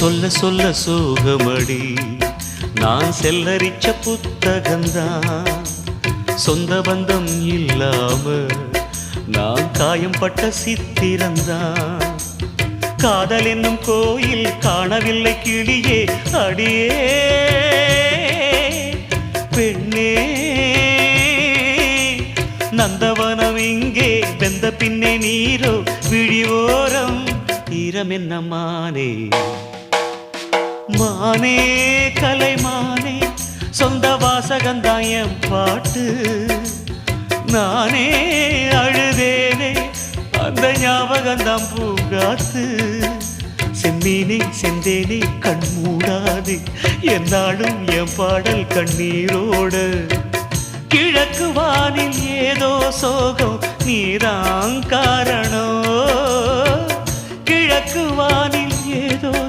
சொல்ல சொல்ல சோகமடி. நான் செல்லரிச்ச புத்தகந்தான் சொந்த பந்தம் இல்லாம நான் காயம் பட்ட சித்திரந்தான் காதல் என்னும் கோயில் காணவில்லை கிளியே அடியே. பெண்ணே நந்தவனம் இங்கே வெந்த பின்னே நீரோ விழிவோரம் ஈரம் என்ன மானே மானே கலைமானே சொந்த என் பாட்டு. நானே அழுதேனே அந்த ஞாபகந்தான் பூங்காத்து. செம்மீனே செந்தேனே கண் மூடாது என்னாலும் என் பாடல் கண்ணீரோடு. கிழக்கு வானில் ஏதோ சோகம் நீதான் காரணம். கிழக்கு வானில் ஏதோ